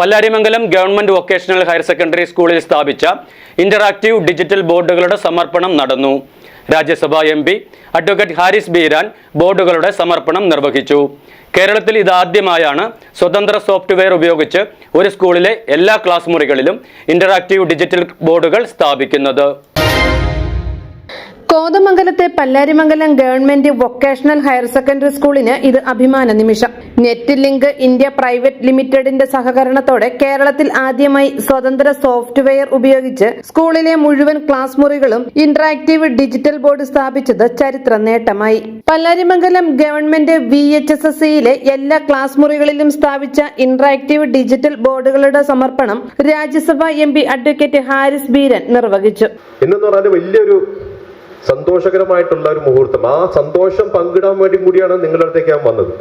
Pallarimangalam government vocational higher secondary സ്കൂളിൽ സ്ഥാപിച്ച interactive digital ബോർഡുകളുടെ സമർപ്പണം നടന്നു. രാജ്യസഭാ M P advocate Haris Beeran ബോർഡുകളുടെ സമർപ്പണം നിർവഹിച്ചു. കേരളത്തിൽ ഇതാദ്യമായാണ് സ്വതന്ത്ര സോഫ്റ്റ്വെയർ ഉപയോഗിച്ച് ഒരു സ്കൂളിലെ എല്ലാ ക്ലാസ് മുറികളിലും ഇന്ററാക്റ്റീവ് ഡിജിറ്റൽ ബോർഡുകൾ സ്ഥാപിക്കുന്നത്. കോതമംഗലത്തെ Pallarimangalam government vocational higher secondary സ്കൂളിന് ഇത് അഭിമാന നിമിഷം. നെറ്റ് ലിങ്ക് ഇന്ത്യ പ്രൈവറ്റ് ലിമിറ്റഡിന്റെ സഹകരണത്തോടെ കേരളത്തിൽ ആദ്യമായി സ്വതന്ത്ര സോഫ്റ്റ്വെയർ ഉപയോഗിച്ച് സ്കൂളിലെ മുഴുവൻ ക്ലാസ് മുറികളും ഇന്ററാക്റ്റീവ് ഡിജിറ്റൽ ബോർഡ് സ്ഥാപിച്ചത് ചരിത്ര നേട്ടമായി. Pallarimangalam government V H S S സിയിലെ എല്ലാ ക്ലാസ് മുറികളിലും സ്ഥാപിച്ച ഇന്ററാക്റ്റീവ് ഡിജിറ്റൽ ബോർഡുകളുടെ സമർപ്പണം രാജ്യസഭാ M P advocate Haris Beeran നിർവഹിച്ചു. വലിയൊരു സന്തോഷകരമായിട്ടുള്ള ഒരു മുഹൂർത്തം. ആ സന്തോഷം പങ്കിടാൻ വേണ്ടി കൂടിയാണ് നിങ്ങളുടെ അടുത്തേക്ക് ഞാൻ വന്നത്.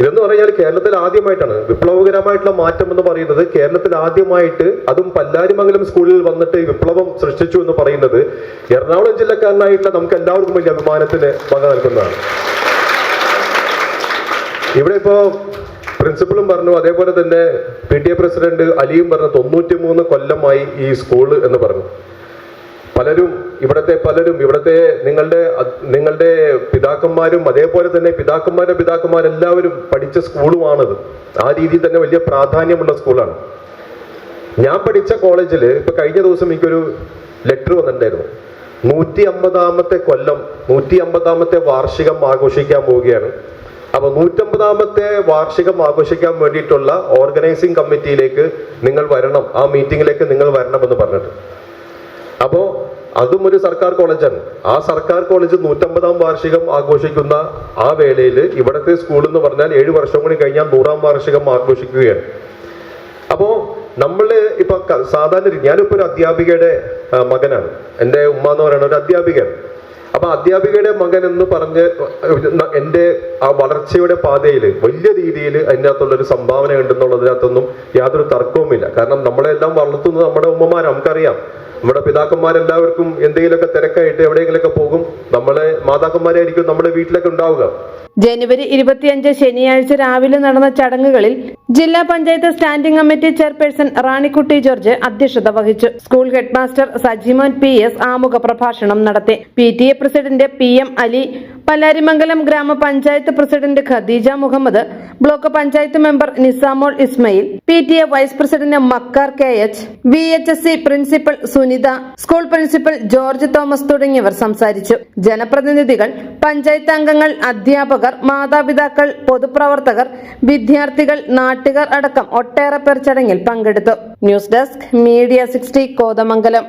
ഇതെന്ന് പറഞ്ഞാൽ കേരളത്തിൽ ആദ്യമായിട്ടാണ്. വിപ്ലവകരമായിട്ടുള്ള മാറ്റം എന്ന് പറയുന്നത് കേരളത്തിൽ ആദ്യമായിട്ട് അതും പല്ലാരിമംഗലം സ്കൂളിൽ വന്നിട്ട് വിപ്ലവം സൃഷ്ടിച്ചു എന്ന് പറയുന്നത് എറണാകുളം ജില്ലക്കാരനായിട്ടുള്ള നമുക്ക് എല്ലാവർക്കും വലിയ അഭിമാനത്തിന് വക നൽകുന്നതാണ്. ഇവിടെ ഇപ്പോ പ്രിൻസിപ്പളും പറഞ്ഞു അതേപോലെ തന്നെ പി ടി എ പ്രസിഡന്റ് അലിയും പറഞ്ഞു തൊണ്ണൂറ്റി മൂന്ന് കൊല്ലമായി ഈ സ്കൂൾ എന്ന് പറഞ്ഞു. പലരും ഇവിടത്തെ പലരും ഇവിടത്തെ നിങ്ങളുടെ നിങ്ങളുടെ പിതാക്കന്മാരും അതേപോലെ തന്നെ പിതാക്കന്മാരുടെ പിതാക്കന്മാരെല്ലാവരും പഠിച്ച സ്കൂളുമാണത്. ആ രീതിയിൽ തന്നെ വലിയ പ്രാധാന്യമുള്ള സ്കൂളാണ്. ഞാൻ പഠിച്ച കോളേജിൽ ഇപ്പൊ കഴിഞ്ഞ ദിവസം എനിക്കൊരു ലെറ്റർ വന്നിട്ടുണ്ടായിരുന്നു. നൂറ്റി അമ്പതാമത്തെ കൊല്ലം നൂറ്റി അമ്പതാമത്തെ വാർഷികം ആഘോഷിക്കാൻ പോവുകയാണ്. അപ്പൊ നൂറ്റമ്പതാമത്തെ വാർഷികം ആഘോഷിക്കാൻ വേണ്ടിയിട്ടുള്ള ഓർഗനൈസിംഗ് കമ്മിറ്റിയിലേക്ക് നിങ്ങൾ വരണം ആ മീറ്റിംഗിലേക്ക് നിങ്ങൾ വരണം എന്ന് പറഞ്ഞിട്ട്. അപ്പോ അതും ഒരു സർക്കാർ കോളേജാണ്. ആ സർക്കാർ കോളേജ് നൂറ്റമ്പതാം വാർഷികം ആഘോഷിക്കുന്ന ആ വേളയിൽ ഇവിടത്തെ സ്കൂൾ എന്ന് പറഞ്ഞാൽ ഏഴ് വർഷം കൂടി കഴിഞ്ഞാൽ നൂറാം വാർഷികം ആഘോഷിക്കുകയാണ്. അപ്പോൾ നമ്മൾ ഇപ്പൊ സാധാരണ ഞാനിപ്പോ ഒരു അധ്യാപികയുടെ മകനാണ്. എന്റെ ഉമ്മ എന്ന് പറയുന്ന ഒരു അധ്യാപികയാണ്. അപ്പൊ അധ്യാപികയുടെ മകൻ എന്ന് പറഞ്ഞ് എന്റെ ആ വളർച്ചയുടെ പാതയിൽ വലിയ രീതിയിൽ അതിന്റെ അകത്തുള്ള ഒരു സംഭാവന ഉണ്ടെന്നുള്ളതിനകത്തൊന്നും യാതൊരു തർക്കവുമില്ല. കാരണം നമ്മളെല്ലാം വളർത്തുന്നത് നമ്മുടെ ഉമ്മമാർ നമുക്കറിയാം. നമ്മുടെ പിതാക്കന്മാരെല്ലാവർക്കും എന്തെങ്കിലുമൊക്കെ തിരക്കായിട്ട് എവിടെയെങ്കിലുമൊക്കെ പോകും. നമ്മളെ മാതാക്കന്മാരായിരിക്കും നമ്മുടെ വീട്ടിലൊക്കെ ഉണ്ടാവുക. ജനുവരി ഇരുപത്തിയഞ്ച് ശനിയാഴ്ച രാവിലെ നടന്ന ചടങ്ങുകളിൽ ജില്ലാ panchayat standing committee chairperson Ranikutty George അധ്യക്ഷത വഹിച്ചു. School headmaster Sajimon P S ആമുഖ പ്രഭാഷണം നടത്തി. P T A president P M Ali Pallarimangalam ഗ്രാമപഞ്ചായത്ത് president Khadeeja Muhammad block panchayat member Nisamol Ismail P T A vice president Makkar K H V H S C principal Sunitha school principal George Thomas തുടങ്ങിയവർ സംസാരിച്ചു. ജനപ്രതിനിധികൾ പഞ്ചായത്ത് അംഗങ്ങൾ അധ്യാപകർ മാതാപിതാക്കൾ പൊതുപ്രവർത്തകർ വിദ്യാർത്ഥികൾ നാട്ടുകാർ അടക്കം ഒട്ടേറെ പേർ ചടങ്ങിൽ പങ്കെടുത്തു. News desk media sixty Kothamangalam.